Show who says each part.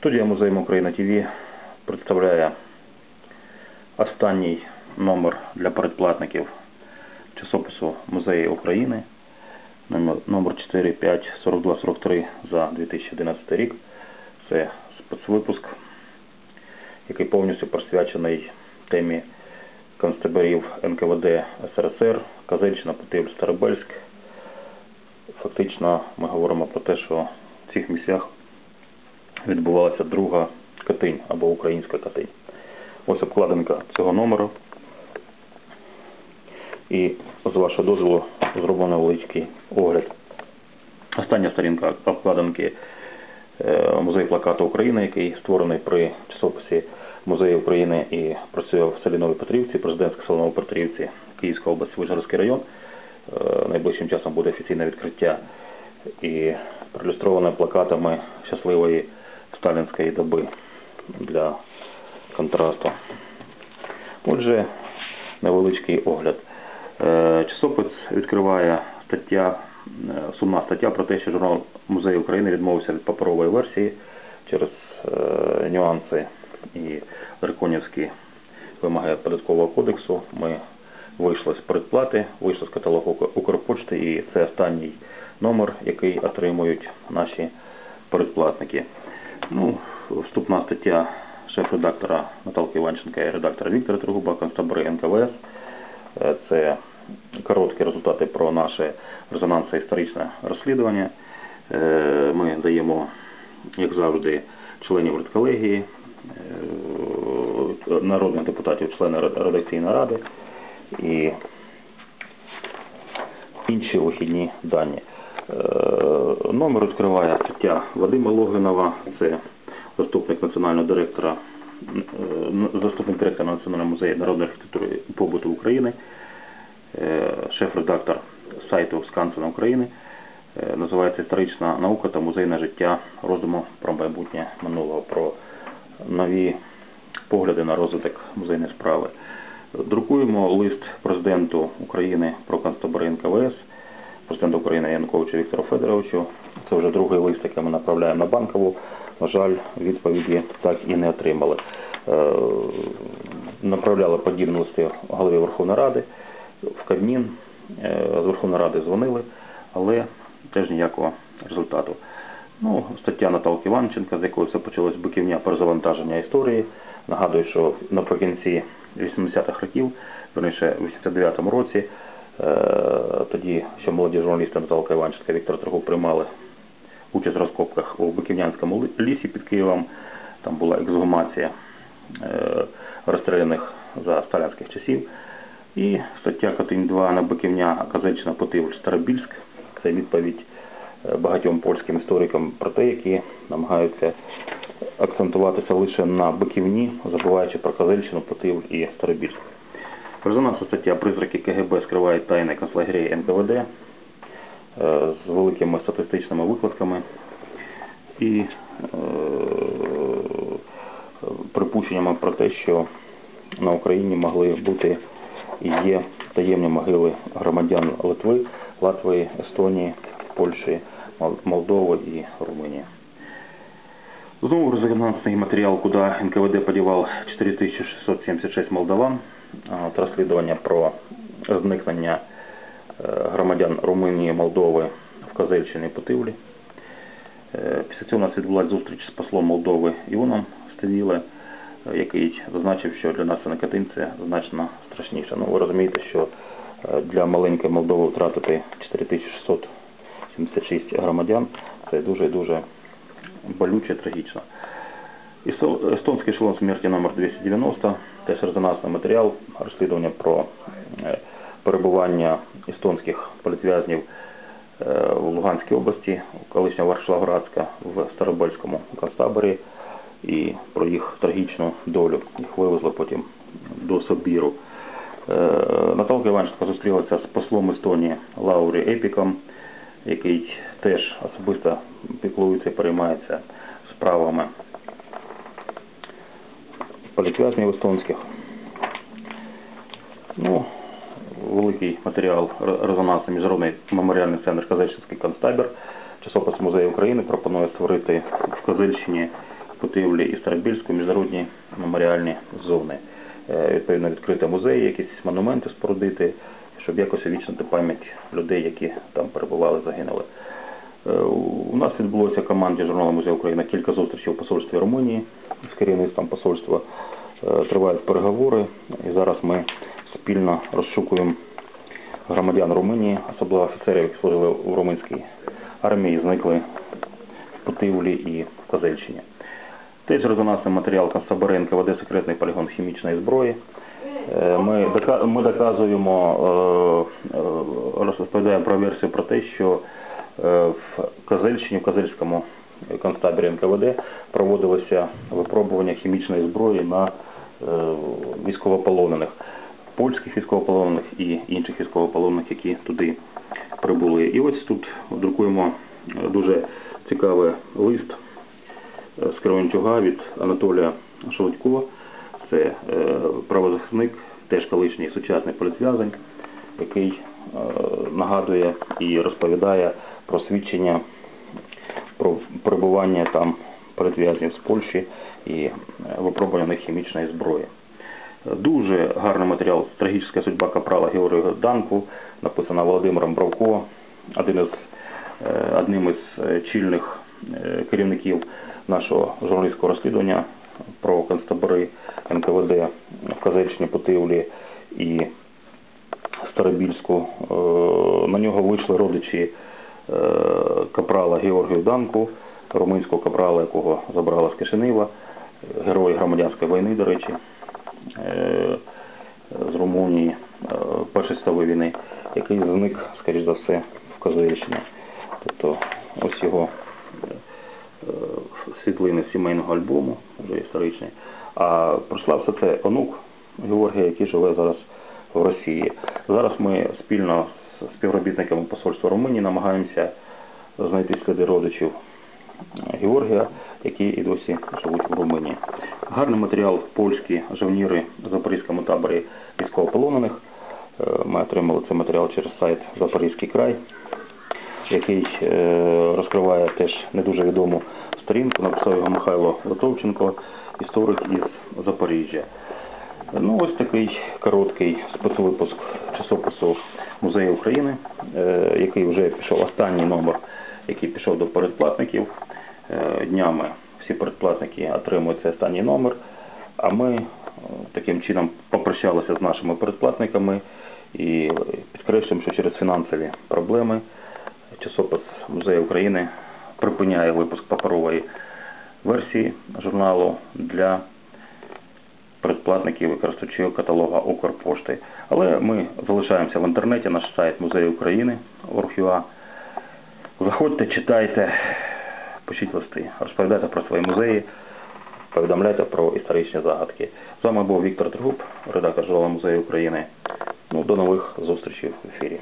Speaker 1: Студія Музею Україна ТВ представляє останній номер для передплатників часопису Музеї України номер номер 454243 за 2011 рік. Це спецвипуск, який повністю присвячений темі концтаборів НКВД СРСР, Казельщина, Путивль, Старобельськ. Фактично ми говоримо про те, що в цих місцях відбувалася друга Катинь або українська Катинь. Ось обкладинка цього номеру. І з вашого дозволу зроблено невеличкий огляд. Остання сторінка обкладинки е, музей плакату України, який створений при часописі Музею України і працює в селі Новій Петрівці, президентське село Петрівці, Київська область, Вишгородський район. Е, Найближчим часом буде офіційне відкриття і проілюстроване плакатами щасливої сталінської доби для контрасту. Отже, невеличкий огляд. Е, Часопис відкриває стаття, е, сумна стаття про те, що журнал Музею України відмовився від паперової версії через е, нюанси і драконівські вимоги податкового кодексу. Ми вийшли з передплати, вийшли з каталогу Укрпочти, і це останній номер, який отримують наші передплатники. Ну, вступна стаття шеф-редактора Наталки Іванченка і редактора Віктора Тригуба, концтабори НКВС. Е, Це короткі результати про наше резонансне історичне розслідування. Е, Ми даємо, як завжди, членів редколегії, е, народних депутатів, члени редакційної ради і інші вихідні дані. Е, Номер відкриває стаття Вадима Логвинова, це заступник національного директора, е, заступник директора Національного музею народної архітектури і побуту України, е, шеф-редактор сайту Скансена України. Називається Історична наука та музейне життя роздуму про майбутнє минулого, про нові погляди на розвиток музейної справи. Друкуємо лист президенту України про концтабори НКВС, президенту України Януковичу Віктору Федоровичу. Це вже другий лист, який ми направляємо на банкову. На жаль, відповіді так і не отримали. Е, Направляли подібні листи голові Верховної Ради в Кабмін. Е, З Верховної Ради дзвонили, але теж ніякого результату. Ну, стаття Наталки Іванченка, з якої все почалось биківня перезавантаження історії. Нагадую, що наприкінці 80-х років, верніше в 89-му році, тоді ще молоді журналісти Наталка Іванченка Віктор Трогов приймали участь в розкопках у Биківнянському лісі під Києвом. Там була ексгумація е, розстріляних за сталінських часів. І стаття Катинь 2 на Биківня, Казачна, Потивль, Старобільськ. Це відповідь е, багатьом польським історикам про те, які намагаються акцентуватися лише на Биківні, забуваючи про Казельщину, Потивль і Старобільськ. Резонансна стаття «Призраки КГБ скривають тайни концлагерії НКВД» е, з великими статистичними викладками і е, припущеннями про те, що на Україні могли бути і є таємні могили громадян Литви, Латвії, Естонії, Польщі, Молдови і Румунії. Знову резонансний матеріал, куди НКВД подівав 4676 молдаван. От розслідування про зникнення е, громадян Румунії, Молдови в Козельщині Путивлі. Е, Після цього у нас відбулася зустріч з послом Молдови Іоном Стевіле, е, який зазначив, що для нас це значно страшніше. Ну, ви розумієте, що е, для маленької Молдови втратити 4676 громадян це дуже дуже болюче, трагічно. Естонський ешелон смерті номер 290 теж резонансний матеріал розслідування про е, перебування естонських політв'язнів е, в Луганській області, колишня Варшавградська, в Старобольському концтаборі і про їх трагічну долю. Їх вивезли потім до Собіру. Е, Наталка Іванченко зустрілася з послом Естонії Лаурі Епіком, який теж особисто піклується і переймається справами політв'язнів естонських. Ну, великий матеріал р- резонансний міжнародний меморіальний центр Казельщинський концтабір. Часопис Музею України пропонує створити в Козельщині Путивлі і Старобільську міжнародні меморіальні зони. Е, Відповідно, відкрити музеї, якісь монументи спорудити, щоб якось увічнити пам'ять людей, які там перебували, загинули. Е, У нас відбулося команді журналу Музею України кілька зустрічей у посольстві Румунії з керівництвом посольства. Е, Тривають переговори, і зараз ми спільно розшукуємо громадян Румунії, особливо офіцерів, які служили у румунській армії, зникли в Путивлі і в Козельщині. Теж резонансний матеріал Констабаренка веде секретний полігон хімічної зброї. Е, Ми, доказуємо, е, е, розповідаємо про версію про те, що в Козельщині, в Козельському концтаборі НКВД проводилося випробування хімічної зброї на військовополонених, польських військовополонених і інших військовополонених, які туди прибули. І ось тут друкуємо дуже цікавий лист з Кременчуга від Анатолія Шелудько. Е, теж колишній сучасний політв'язень, який е, нагадує і розповідає про свідчення про перебування там політв'язнів з Польщі і е, випробування хімічної зброї. Дуже гарний матеріал «Трагічна судьба капрала Георгія Данку, написана Володимиром Бравко, один із, е, одним із чільних керівників нашого журналістського розслідування про концтабори НКВД в Козельщині, Путивлі і Старобільську. Е, На нього вийшли родичі е, капрала Георгію Данку, румунського капрала, якого забрали з Кишинева, герой громадянської війни, до речі, е, з Румунії Першої світової війни, який зник, скоріш за все, в Козельщині. Тобто ось його е, е, світлини з сімейного альбому, вже історичний. А пройшла все це онук Георгія, який живе зараз в Росії. Зараз ми спільно з співробітниками посольства Румунії намагаємося знайти сліди родичів Георгія, які і досі живуть в Румунії. Гарний матеріал польські жовніри в Запорізькому таборі військовополонених. Е, Ми отримали цей матеріал через сайт Запорізький край, який е, розкриває теж не дуже відому сторінку. Написав його Михайло Литовченко, історик із Запоріжжя. Ну, ось такий короткий спецвипуск часопису Музею України, е, який вже пішов останній номер, який пішов до передплатників. Е, Днями всі передплатники отримують цей останній номер. А ми е, таким чином попрощалися з нашими передплатниками і підкреслюємо, що через фінансові проблеми часопис Музею України припиняє випуск паперової версії журналу для передплатників і каталога Укрпошти. Але ми залишаємося в інтернеті, наш сайт Музею України Орг.ua. Заходьте, читайте, пишіть листи, розповідайте про свої музеї, повідомляйте про історичні загадки. З вами був Віктор Тргуб, редактор журналу Музею України. Ну, до нових зустрічей в ефірі.